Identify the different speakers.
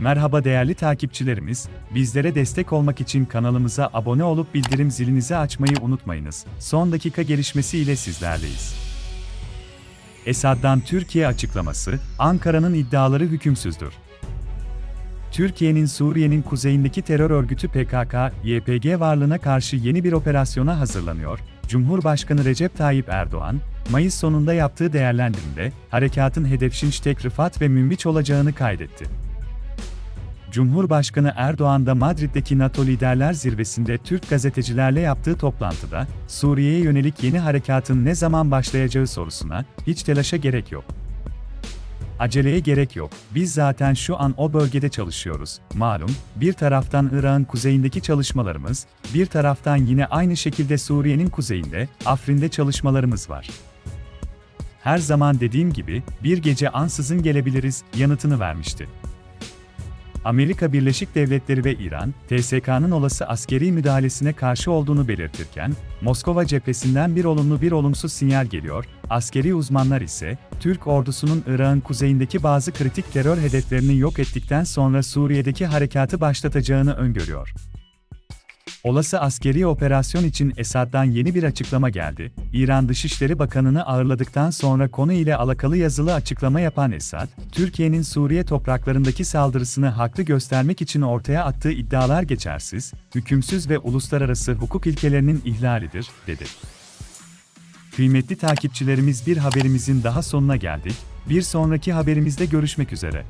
Speaker 1: Merhaba değerli takipçilerimiz, bizlere destek olmak için kanalımıza abone olup bildirim zilinizi açmayı unutmayınız. Son dakika gelişmesi ile sizlerleyiz. Esad'dan Türkiye açıklaması, Ankara'nın iddiaları hükümsüzdür. Türkiye'nin Suriye'nin kuzeyindeki terör örgütü PKK, YPG varlığına karşı yeni bir operasyona hazırlanıyor. Cumhurbaşkanı Recep Tayyip Erdoğan, Mayıs sonunda yaptığı değerlendirmede, harekatın hedef Şinştek Rıfat ve Münbiç olacağını kaydetti. Cumhurbaşkanı Erdoğan da Madrid'deki NATO Liderler Zirvesi'nde Türk gazetecilerle yaptığı toplantıda, Suriye'ye yönelik yeni harekatın ne zaman başlayacağı sorusuna, hiç telaşa gerek yok. Aceleye gerek yok. Biz zaten şu an o bölgede çalışıyoruz. Malum, bir taraftan Irak'ın kuzeyindeki çalışmalarımız, bir taraftan yine aynı şekilde Suriye'nin kuzeyinde, Afrin'de çalışmalarımız var. Her zaman dediğim gibi, bir gece ansızın gelebiliriz, yanıtını vermişti. Amerika Birleşik Devletleri ve İran, TSK'nın olası askeri müdahalesine karşı olduğunu belirtirken, Moskova cephesinden bir olumlu bir olumsuz sinyal geliyor, askeri uzmanlar ise, Türk ordusunun Irak'ın kuzeyindeki bazı kritik terör hedeflerini yok ettikten sonra Suriye'deki harekatı başlatacağını öngörüyor. Olası askeri operasyon için Esad'dan yeni bir açıklama geldi. İran Dışişleri Bakanı'nı ağırladıktan sonra konu ile alakalı yazılı açıklama yapan Esad, Türkiye'nin Suriye topraklarındaki saldırısını haklı göstermek için ortaya attığı iddialar geçersiz, hükümsüz ve uluslararası hukuk ilkelerinin ihlalidir, dedi. Kıymetli takipçilerimiz bir haberimizin daha sonuna geldik. Bir sonraki haberimizde görüşmek üzere.